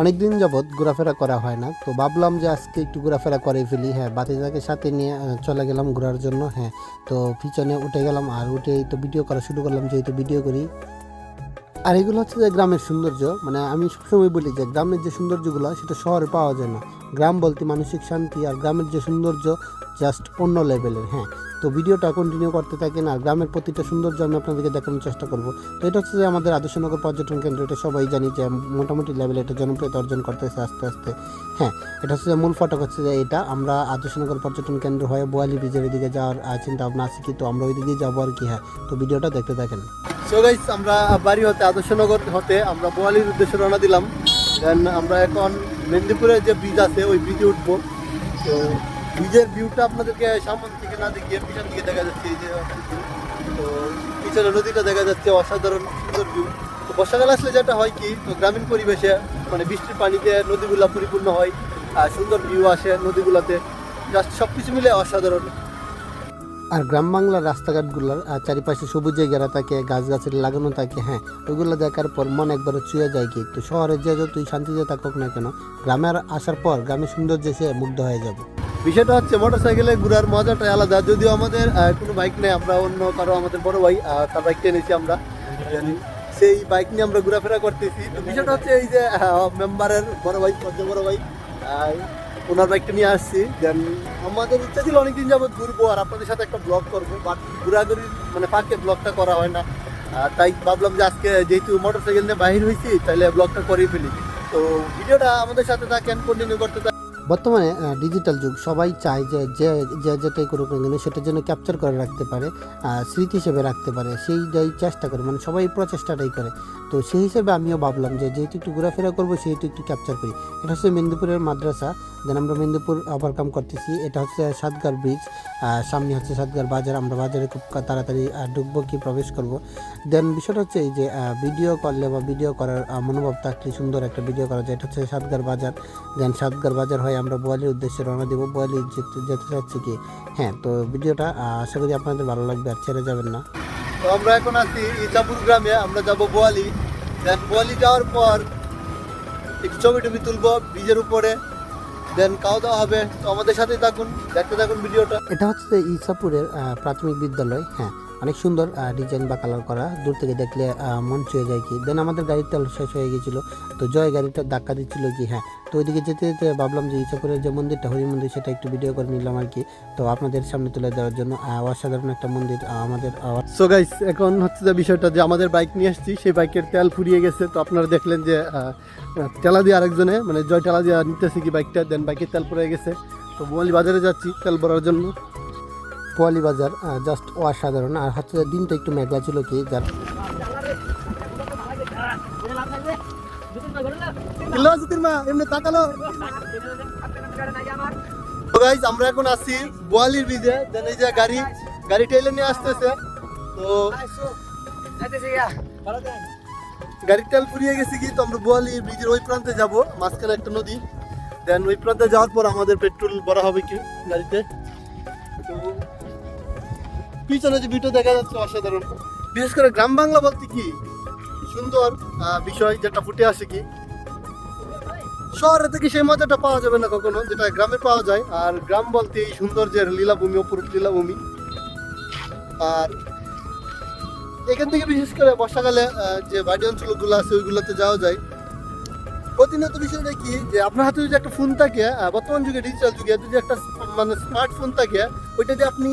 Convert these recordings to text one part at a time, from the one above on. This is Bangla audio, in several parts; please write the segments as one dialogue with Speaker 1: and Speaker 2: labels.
Speaker 1: অনেক দিন যাবৎ ঘোরাফেরা করা হয় না, তো ভাবলাম যে আজকে একটু ঘোরাফেরা করে ফেলি। হ্যাঁ বাতিজাকে সাথে নিয়ে চলে গেলাম ঘোরার জন্য হ্যাঁ তো পিছনে উঠে গেলাম আর উঠেই তো ভিডিও করা শুরু করলাম, যেহেতু ভিডিও করি। আর এগুলো হচ্ছে যে গ্রামের সৌন্দর্য মানে আমি সবসময় বলি যে গ্রামের যে সৌন্দর্যগুলো সেটা শহরে পাওয়া যায় না। গ্রাম বলতে মানসিক শান্তি আর গ্রামের যে সৌন্দর্য জাস্ট অন্য লেভেলের হ্যাঁ। তো ভিডিওটা কন্টিনিউ করতে থাকেন আর গ্রামের প্রতিটা সৌন্দর্য আমি আপনাদেরকে দেখানোর চেষ্টা করব। তো এটা হচ্ছে যে আমাদের আদর্শনগর পর্যটন কেন্দ্র, এটা সবাই জানি যে মোটামুটি লেভেলে এটা জনপ্রিয়তা অর্জন করতেছে আস্তে আস্তে হ্যাঁ। এটা হচ্ছে যে মূল ফটক হচ্ছে যে এটা, আমরা আদর্শনগর পর্যটন কেন্দ্র হয়ে বোয়ালি ব্রিজের দিকে যাওয়ার চিন্তা ভাবনা আছে কি? তো আমরা ওই দিকেই যাব আর কি হ্যাঁ। তো ভিডিওটা দেখতে থাকেন।
Speaker 2: সো আমরা বাড়ি হতে আদর্শনগর হতে আমরা বোয়ালির উদ্দেশ্যে রওনা দিলাম। দেন আমরা এখন মেদিনীপুরের যে ব্রিজ আছে, ওই ব্রিজে উঠবো। তো ব্রিজের ভিউটা আপনাদেরকে সামনে থেকে না দেখিয়ে পিছন দিকে দেখা যাচ্ছে যে তো পিছনে নদীটা দেখা যাচ্ছে, অসাধারণ সুন্দর ভিউ তো বর্ষাকাল আসলে যেটা হয় কি, তো গ্রামীণ পরিবেশে মানে বৃষ্টির পানিতে নদীগুলা পরিপূর্ণ হয়, আর সুন্দর ভিউ আসে নদীগুলোতে। জাস্ট সব কিছু মিলে অসাধারণ।
Speaker 1: আর গ্রাম বাংলার রাস্তাঘাটগুলোর চারিপাশে সবুজে ঘেরা থাকে, গাছগাছালি লাগানো থাকে হ্যাঁ ওইগুলো দেখার পর মন একবারে চুয়ে যায় কি তো শহরে যে যতই শান্তিতে থাকুক না কেন, গ্রামে আর আসার পর গ্রামের সৌন্দর্য সে মুগ্ধ হয়ে যাবে।
Speaker 2: বিষয়টা হচ্ছে মোটর সাইকেলে ঘোরার মজাটা আলাদা। যদিও আমাদের কোনো বাইক নেই, আমরা অন্য কারও, আমাদের বড় ভাই তার বাইক এনেছি আমরা। সেই বাইক নিয়ে আমরা ঘোরাফেরা করতেছি। তো বিষয়টা হচ্ছে এই যে মেম্বারের বড় ভাই বড় ভাই ওনার বাইকটা নিয়ে আসছি দেন আমাদের ইচ্ছা ছিল অনেকদিন যাবত ঘুরবো আর আপনাদের সাথে একটা ব্লগ করব বাট ঘোরাঘুরি মানে পার্কে ব্লগটা করা হয় না। তাই ভাবলাম যে আজকে যেহেতু মোটর সাইকেল নিয়ে বাহির হয়েছি তাহলে ব্লগটা করেই ফেলি। তো ভিডিওটা আমাদের সাথে থাকেন কন্টিনিউ করতে থাকেন।
Speaker 1: বর্তমানে ডিজিটাল যুগ, সবাই চায় যে যে যে যেটাই করুক না কেন সেটার জন্য ক্যাপচার করে রাখতে পারে স্মৃতি হিসেবে রাখতে পারে, সেইটাই চেষ্টা করে মানে সবাই প্রচেষ্টাটাই করে। তো সেই হিসেবে আমিও ভাবলাম যে যেহেতু একটু ঘোরাফেরা করব, সেহেতু একটু ক্যাপচার করি। এটা হচ্ছে মেদিনীপুরের মাদ্রাসা দেন আমরা মেদিনীপুর ওভারকাম করতেছি। এটা হচ্ছে সাতগার ব্রিজ সামনে হচ্ছে সাতগার বাজার। আমরা বাজারে খুব তাড়াতাড়ি ঢুকবো, কি প্রবেশ করব। দেন বিষয়টা হচ্ছে এই যে ভিডিও করলে বা ভিডিও করার মনোভাব থাকলে সুন্দর একটা ভিডিও করা যায়। এটা হচ্ছে সাতগার বাজার। দেন সাতগার বাজার হয় আমরা বোয়ালির উদ্দেশ্যে রওনা দেবো। বোয়ালি যেতে যেতে চাচ্ছি কি? হ্যাঁ তো ভিডিওটা আশা করি আপনাদের ভালো লাগবে, আর ছেড়ে যাবেন না।
Speaker 2: তো আমরা এখন আছি ইজাপুর গ্রামে। আমরা যাব বোয়ালি। দেন বলি যাওয়ার পর একটু ছবি টবি তুলবো ব্রিজের উপরে। দেন খাওয়া দাওয়া হবে। তো আমাদের সাথেই থাকুন, দেখতে থাকুন ভিডিওটা।
Speaker 1: এটা হচ্ছে ইসাপুরের প্রাথমিক বিদ্যালয় হ্যাঁ। অনেক সুন্দর ডিজাইন বা কালার করা। দূর থেকে দেখলে মন ছুঁয়ে যায় কি। দেন আমাদের গাড়ির তেল শেষ হয়ে গেছিল তো জয় গাড়িটা ধাক্কা দিচ্ছিল কি হ্যাঁ। তো ওইদিকে যেতে যেতে ভাবলাম যে ইসাপুরের যে মন্দিরটা হরি মন্দির, সেটা একটু ভিডিও করে নিলাম আর কি। তো আপনাদের সামনে তুলে দেওয়ার জন্য অসাধারণ একটা মন্দির আমাদের
Speaker 2: সো গাইস এখন হচ্ছে যে বিষয়টা যে আমাদের বাইক নিয়ে আসছি, সেই বাইকের তেল ফুরিয়ে গেছে। তো আপনারা দেখলেন যে টেলা দিয়ে আরেকজনে মানে জয় টেলা দিয়ে নিতেছে কি বাইকটা দেন বাইকের তেল ফুরিয়ে গেছে। তো বোয়ালি বাজারে যাচ্ছি তেল ভরার জন্য।
Speaker 1: পোয়ালি বাজার জাস্ট অসাধারণ। আর হচ্ছে দিনটা একটু মেঘলা ছিল কি, যার
Speaker 2: আমরা এখন আছি বোয়ালির দেন এই যে গাড়ি গাড়ি টেলে নিয়ে আসতেছে। তো গাড়ির তেল ফুরিয়ে গেছে কি, তো আমরা বোয়ালি ব্রিজের ওই প্রান্তে যাব, মাঝখানে একটা নদী। দেন ওই প্রান্তে যাওয়ার পর আমাদের পেট্রোল ভরা হবে কি গাড়িতে। তো পিছনে যে ভিডিও দেখা যাচ্ছে অসাধারণ। বিশেষ করে গ্রাম বাংলা বলতে কি? সুন্দর বিষয় যেটা ফুটে আসে কি? শহরে থেকে সেই মজাটা পাওয়া যাবে না কখনো, যেটা গ্রামে পাওয়া যায়। আর গ্রাম বলতে এই সৌন্দর্যের লীলাভূমি, অপরূপ লীলাভূমি। আর এখান থেকে বিশেষ করে বর্ষাকালে যে বাড়ি অঞ্চলগুলো আছে, ওইগুলোতে যাওয়া যায়। প্রতিনিয়ত বিষয়টা কি, যে আপনার হাতে যদি একটা ফোন থাকে বর্তমান যুগে ডিজিটাল যুগে, যদি একটা মানে স্মার্টফোন থাকে, ওইটা দিয়ে আপনি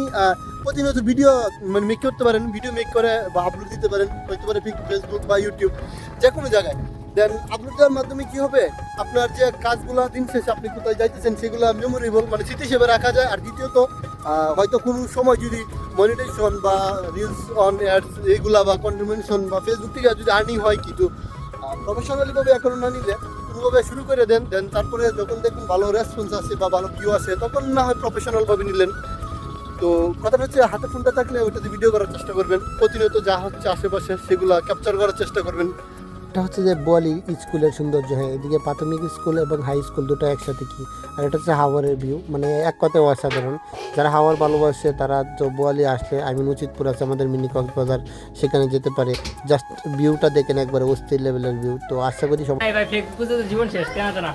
Speaker 2: প্রতিনিয়ত ভিডিও মানে মেক করতে পারেন ভিডিও মেক করে বা আপলোড দিতে পারেন হইতে পারে ফেসবুক বা ইউটিউব যে কোনো জায়গায়। দেন আপলোড দেওয়ার মাধ্যমে কি হবে? আপনার যে কাজগুলো দিন শেষে আপনি কোথায় যাইতেছেন, সেগুলো মেমোরেবল মানে স্মৃতি হিসেবে রাখা যায়। আর দ্বিতীয়ত হয়তো কোনো সময় যদি মনিটাইজেশন বা রিলস অন অ্যাডস এইগুলা বা কন্টিনিউশন বা ফেসবুক থেকে যদি আর্নিং হয় কিছু প্রফেশনালি ভাবে এখনও না নিলে কোনোভাবে শুরু করে দেন। দেন তারপরে যখন দেখুন ভালো রেসপন্স আসে বা ভালো ভিউ আসে, তখন না হয় প্রফেশনালভাবে নিলেন। তো কথাটা হচ্ছে হাতে ফোনটা থাকলে ওইটাতে ভিডিও করার চেষ্টা করবেন। প্রতিনিয়ত যা হচ্ছে আশেপাশে সেগুলো ক্যাপচার করার চেষ্টা করবেন।
Speaker 1: এটা হচ্ছে যে বোয়ালি স্কুলের সৌন্দর্য হ্যাঁ এদিকে প্রাথমিক স্কুল এবং হাই স্কুল দুটো একসাথে কি? আর এটা হচ্ছে হাওয়ারের ভিউ মানে এক কথায় অসাধারণ। যারা হাওয়ার ভালোবাসে তারা তো বোয়ালি আসলে আই মিন উচিতপুর আছে আমাদের মিনি কক্সবাজার সেখানে যেতে পারে। জাস্ট ভিউটা দেখেন একবারে অস্থির লেভেলের ভিউ তো আশা করি সব
Speaker 3: ভাই ভাই ফেক বুঝতে তো জীবন শেষ কেন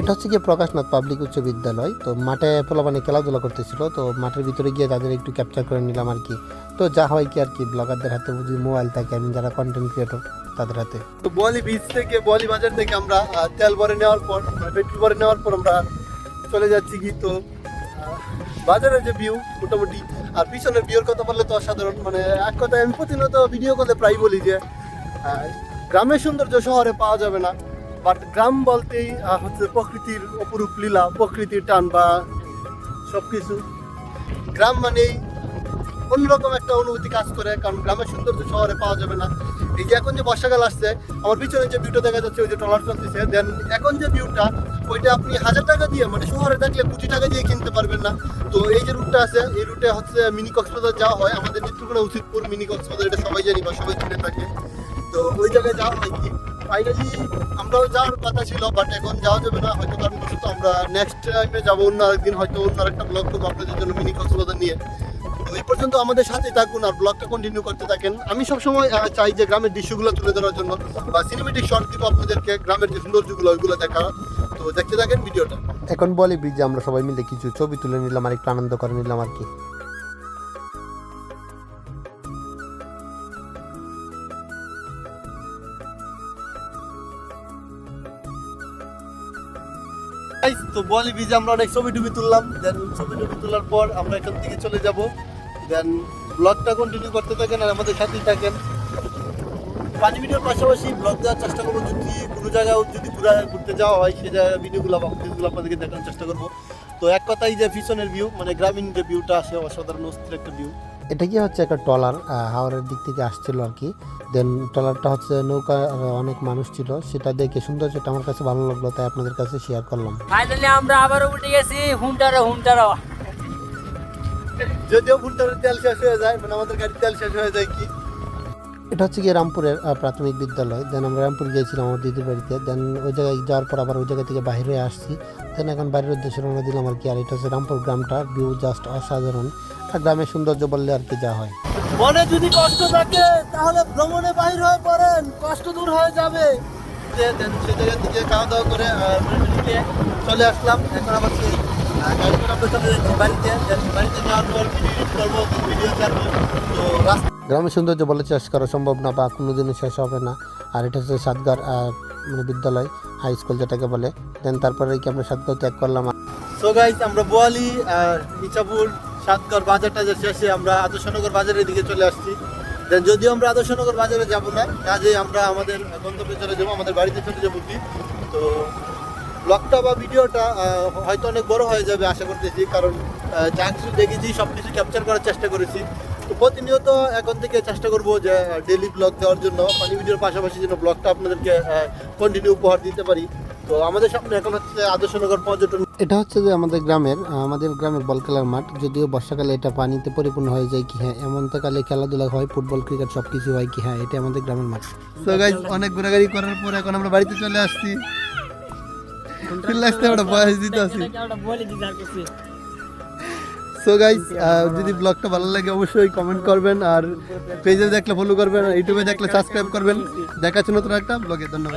Speaker 1: এটা হচ্ছে গিয়ে প্রকাশনাথ পাবলিক উচ্চ বিদ্যালয়। তো মাঠে পোলাপানি খেলাধুলা করতেছিল, তো মাঠের ভিতরে গিয়ে তাদের একটু ক্যাপচার করে নিলাম আর কি। তো যা হয় কি আর কি ব্লগারদের হাতে যদি মোবাইল থাকে, আমি যারা কন্টেন্ট ক্রিয়েটর তাদের হাতে।
Speaker 2: তো বলি বিচ থেকে, বলি বাজার থেকে আমরা তেল ভরে নেওয়ার পর পেট্রোল ভরে নেওয়ার পর আমরা চলে যাচ্ছি কি তো বাজারের যে ভিউ মোটামুটি। আর পিছনের ভিউর কথা বললে তো অসাধারণ মানে এক কথায় আমি প্রতিনিয়ত ভিডিও করলে প্রায় বলি যে গ্রামের সৌন্দর্য শহরে পাওয়া যাবে না। বাট গ্রাম বলতেই হচ্ছে প্রকৃতির অপরূপ লীলা, প্রকৃতির টান বা সব কিছু গ্রাম মানেই অন্যরকম একটা অনুভূতি কাজ করে, কারণ গ্রামের সৌন্দর্য শহরে পাওয়া যাবে না। এই যে এখন যে বর্ষাকাল আসছে, আমার পিছনে যে ভিউটা দেখা যাচ্ছে, ওই যে ট্রলার চলতেছে দেন এখন যে ভিউটা ওইটা আপনি হাজার টাকা দিয়ে মানে শহরে থাকলে কোটি টাকা দিয়ে কিনতে পারবেন না। তো এই যে রুটটা আছে, এই রুটে হচ্ছে মিনি কক্সবাজার যাওয়া হয়। আমাদের নেত্রকোনা উচিতপুর মিনি কক্সবাজার, এটা সবাই জানি বা সবাই চিনে থাকে। তো ওই জায়গায় যাওয়া হয় কি? ফাইনালি আমরাও যাওয়ার কথা ছিল বাট এখন যাওয়া যাবে না। হয়তো কারণবশত আমরা নেক্সট টাইমে যাব, অন্য আরেকদিন হয়তো অন্য আরেকটা ব্লগ করব আপনাদের জন্য মিনি কক্সবাজার নিয়ে। এই পর্যন্ত আমাদের সাথে থাকুন আর ব্লগটা কন্টিনিউ করতে থাকেন। আমি সবসময় চাই যে গ্রামের দৃশ্যগুলো তুলে ধরার জন্য বা সিনেমেটিক শর্ট দিব আপনাদেরকে, গ্রামের যে সৌন্দর্যগুলো, ওইগুলো দেখা। তো দেখতে থাকেন ভিডিওটা।
Speaker 1: এখন বলি ব্রিজে আমরা সবাই মিলে কিছু ছবি তুলে নিলাম আর একটু আনন্দ করে নিলাম আর কি।
Speaker 2: তো বলি বিজে আমরা অনেক ছবি টুবি তুললাম। দেন ছবি টুবি তোলার পর আমরা এখান থেকে চলে যাব। দেন ব্লগটা কন্টিনিউ করতে থাকেন আর আমাদের সাথেই থাকেন। পানি ভিডিওর পাশাপাশি ব্লগ দেওয়ার চেষ্টা করব। যদি কোনো জায়গায় যদি ঘুরা, ঘুরতে যাওয়া হয় সেই জায়গায় ভিডিওগুলো বা আপনাদেরকে দেখানোর চেষ্টা করব। তো এক কথাই যে পিছনের ভিউ মানে গ্রামীণ যে ভিউটা আসে অসাধারণ, অস্থির একটা ভিউ
Speaker 1: এটা কি হচ্ছে একটা ট্রলার হাওড়ের দিক থেকে আসছিল আর কি। দেন ট্রলারটা হচ্ছে নৌকা অনেক মানুষ ছিল। সেটা দেখে সুন্দর সেটা আমার কাছে ভালো লাগল তাই আপনাদের কাছে শেয়ার করলাম।
Speaker 3: ফাইনালি আমরা আবারও উঠে গেছি হুন্টারো হুন্টারো।
Speaker 2: যদিও ভুলটার তেল শেষ হয়ে যায় মানে আমাদের গাড়ির তেল শেষ হয়ে যায় কি?
Speaker 1: এটা হচ্ছে গিয়ে রামপুরের প্রাথমিক বিদ্যালয়। দেন আমরা রামপুর গিয়েছিলাম আমার দিদির বাড়িতে। দেন ওই জায়গায় যাওয়ার পর আবার ওই জায়গা থেকে বাইরে আসছি। দেন এখন বাইরের উদ্দেশ্যে রওনা দিলাম আর কি। আর এটা হচ্ছে রামপুর গ্রামটা ভিউ জাস্ট অসাধারণ। গ্রামের সৌন্দর্য বললে আর কি যা হয়।
Speaker 2: মনে যদি কষ্ট থাকে তাহলে ভ্রমণে বাইর হয়ে পড়েন। কষ্ট দূর হয়ে যাবে। যে দেন সে জায়গা থেকে খাওয়া দাওয়া করে চলে আসলাম। এখন আবার সেই গাড়ি করে আমরা চলে যাচ্ছি বাড়িতে। বাড়িতে যাওয়ার পর ভিডিও করব ভিডিও ছাড়বো। তো রাস্তা
Speaker 1: গ্রামের সৌন্দর্য বলে শেষ করা সম্ভব না বা কোনোদিনও শেষ হবে না। আর এটা হচ্ছে সাতগার মানে বিদ্যালয় হাই স্কুল যেটাকে বলে। দেন তারপরে কি আমরা সাতগাঁও ত্যাগ করলাম?
Speaker 2: সো গাইস আমরা বোয়ালি আর ইচাপুর সাতগড় বাজারটা যে শেষে আমরা আদর্শনগর বাজারের দিকে চলে আসছি। যদিও আমরা আদর্শনগর বাজারে যাব না, কাজে আমরা আমাদের গন্তব্যে চলে যাব, আমাদের বাড়িতে চলে যাব কি? তো ব্লগটা বা ভিডিওটা হয়তো অনেক বড় হয়ে যাবে আশা করতেছি, কারণ যা কিছু দেখেছি সব কিছু ক্যাপচার করার চেষ্টা করেছি। তো প্রতিনিয়ত এখন থেকে চেষ্টা করব যে ডেলি ব্লগ দেওয়ার জন্য ফানি ভিডিওর পাশাপাশি যেন ব্লগটা আপনাদেরকে কন্টিনিউ উপহার দিতে পারি। তো আমাদের সামনে এখন হচ্ছে আদর্শনগর পর্যটন
Speaker 1: এটা হচ্ছে যে আমাদের গ্রামের আমাদের গ্রামের বল খেলার মাঠ যদিও বর্ষাকালে এটা পানিতে পরিপূর্ণ হয়ে যায় কি হ্যাঁ এমনকালে খেলাধুলা হয় ফুটবল ক্রিকেট সব কিছু হয় কি হ্যাঁ এটা আমাদের গ্রামের মাঠ।
Speaker 2: সো গাইস অনেক ঘোরাঘুরি করার পর এখন আমরা বাড়িতে চলে আসছি। ফিল লাগছে আমরা বয়স দিতে আসি সো গাইস যদি ব্লগটা ভালো লাগে অবশ্যই কমেন্ট করবেন আর পেজে দেখলে ফলো করবেন আর ইউটিউবে দেখলে সাবস্ক্রাইব করবেন। দেখাচ্ছি নতুন একটা ব্লগে ধন্যবাদ।